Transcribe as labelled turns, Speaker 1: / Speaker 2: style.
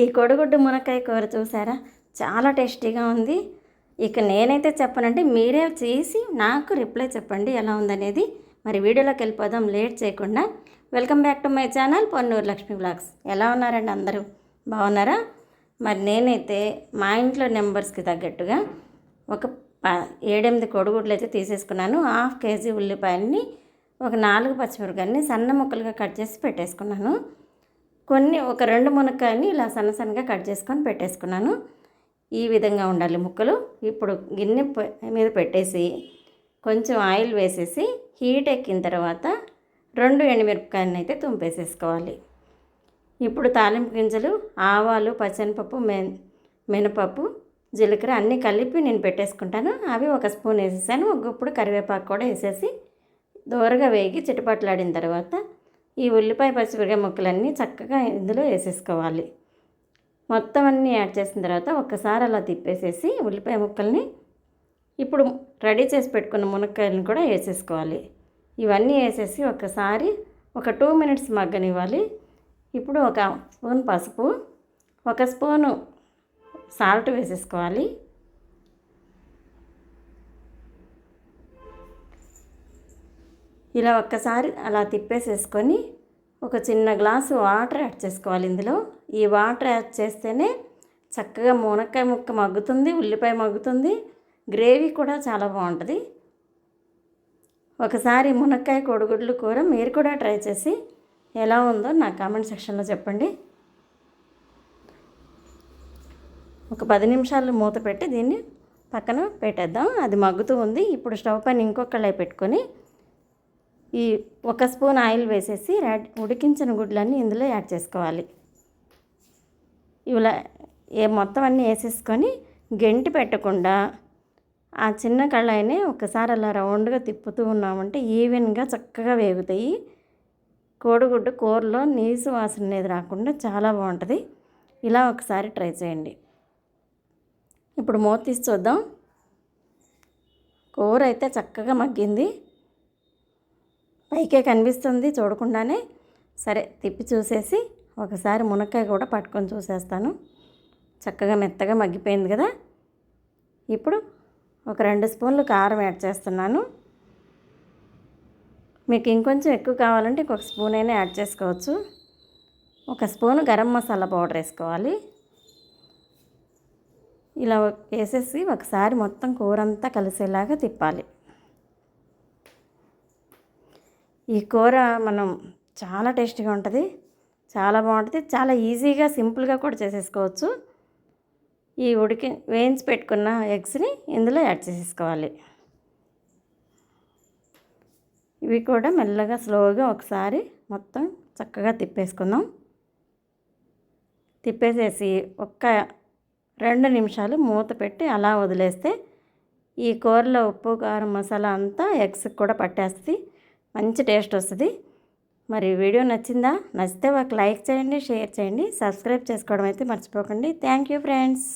Speaker 1: ఈ కొడుగుడ్డు మునక్కాయ కూర చూసారా? చాలా టేస్టీగా ఉంది. ఇక నేనైతే చెప్పనంటే మీరే చేసి నాకు రిప్లై చెప్పండి ఎలా ఉందనేది. మరి వీడియోలోకి వెళ్ళిపోదాం లేట్ చేయకుండా. Welcome back to my channel Ponnuru Lakshmi vlogs. ఎలా ఉన్నారండి అందరూ? బాగున్నారా? మరి నేనైతే మా ఇంట్లో నెంబర్స్కి తగ్గట్టుగా ఒక ప ఏడెనిమిది కొడుగుడ్లు అయితే తీసేసుకున్నాను. హాఫ్ కేజీ ఉల్లిపాయలని ఒక నాలుగు పచ్చిమిరపకాయలని సన్న ముక్కలుగా కట్ చేసి పెట్టేసుకున్నాను. కొన్ని ఒక రెండు మునక్కాయని ఇలా సన్న సన్నగా కట్ చేసుకొని పెట్టేసుకున్నాను. ఈ విధంగా ఉండాలి ముక్కలు. ఇప్పుడు గిన్నె మీద పెట్టేసి కొంచెం ఆయిల్ వేసేసి హీట్ ఎక్కిన తర్వాత రెండు ఎండుమిరపకాయలను అయితే తుంపేసేసుకోవాలి. ఇప్పుడు తాలింపు గింజలు ఆవాలు పచ్చనిపప్పు మె మినపప్పు జీలకర్ర అన్నీ కలిపి నేను పెట్టేసుకుంటాను. అవి ఒక స్పూన్ వేసేసాను. ఒక గుప్పుడు కరివేపాకు కూడా వేసేసి దూరగా వేగి చిటపట్లాడిన తర్వాత ఈ ఉల్లిపాయ పచ్చిమిరకాయ ముక్కలన్నీ చక్కగా ఇందులో వేసేసుకోవాలి. మొత్తం అన్నీ యాడ్ చేసిన తర్వాత ఒక్కసారి అలా తిప్పేసేసి ఉల్లిపాయ ముక్కల్ని ఇప్పుడు రెడీ చేసి పెట్టుకున్న మునక్కాయలను కూడా వేసేసుకోవాలి. ఇవన్నీ వేసేసి ఒకసారి ఒక టూ మినిట్స్ మగ్గనివ్వాలి. ఇప్పుడు ఒక స్పూన్ పసుపు ఒక స్పూను సాల్ట్ వేసేసుకోవాలి. ఇలా ఒక్కసారి అలా తిప్పేసేసుకొని ఒక చిన్న గ్లాసు వాటర్ యాడ్ చేసుకోవాలి ఇందులో. ఈ వాటర్ యాడ్ చేస్తేనే చక్కగా మునక్కాయ ముక్క మగ్గుతుంది ఉల్లిపాయ మగ్గుతుంది గ్రేవీ కూడా చాలా బాగుంటుంది. ఒకసారి మునక్కాయ కోడిగుడ్లు కూర మీరు కూడా ట్రై చేసి ఎలా ఉందో నా కామెంట్ సెక్షన్లో చెప్పండి. ఒక పది నిమిషాలు మూత పెట్టి దీన్ని పక్కన పెట్టేద్దాం. అది మగ్గుతూ ఉంది. ఇప్పుడు స్టవ్ పైన ఇంకొక పెట్టుకొని ఈ ఒక స్పూన్ ఆయిల్ వేసేసి రెడ్ ఉడికించిన గుడ్లన్నీ ఇందులో యాడ్ చేసుకోవాలి. ఇలా ఏ మొత్తం అన్నీ వేసేసుకొని గెంటి పెట్టకుండా ఆ చిన్న కళాయిని ఒకసారి అలా రౌండ్గా తిప్పుతూ ఉన్నామంటే ఈవెన్గా చక్కగా వేగుతాయి. కోడిగుడ్డు కూరలో నీసు వాసన అనేది రాకుండా చాలా బాగుంటుంది. ఇలా ఒకసారి ట్రై చేయండి. ఇప్పుడు మూత తీసి చూద్దాం. కూర అయితే చక్కగా మగ్గింది. పైకే కనిపిస్తుంది చూడకుండానే. సరే తిప్పి చూసేసి ఒకసారి మునక్కాయ కూడా పట్టుకొని చూసేస్తాను. చక్కగా మెత్తగా మగ్గిపోయింది కదా. ఇప్పుడు ఒక రెండు స్పూన్లు కారం యాడ్ చేస్తున్నాను. మీకు ఇంకొంచెం ఎక్కువ కావాలంటే ఇంకొక స్పూన్ అయినా యాడ్ చేసుకోవచ్చు. ఒక స్పూన్ గరం మసాలా పౌడర్ వేసుకోవాలి. ఇలా వేసేసి ఒకసారి మొత్తం కూర అంతా కలిసేలాగా తిప్పాలి. ఈ కూర మనం చాలా టేస్టీగా ఉంటుంది చాలా బాగుంటుంది చాలా ఈజీగా సింపుల్గా కూడా చేసేసుకోవచ్చు. ఈ ఉడికి వేయించి పెట్టుకున్న ఎగ్స్ని ఇందులో యాడ్ చేసేసుకోవాలి. ఇవి కూడా మెల్లగా స్లోగా ఒకసారి మొత్తం చక్కగా తిప్పేసుకుందాం. తిప్పేసేసి ఒక్క రెండు నిమిషాలు మూత పెట్టి అలా వదిలేస్తే ఈ కూరలో ఉప్పు కారం మసాలా అంతా ఎగ్స్కి కూడా పట్టేస్తుంది. మంచి టేస్ట్ వస్తుంది. మరి వీడియో నచ్చిందా? నచ్చితే ఒక లైక్ చేయండి షేర్ చేయండి. సబ్స్క్రైబ్ చేసుకోవడం అయితే మర్చిపోకండి. Thank you friends.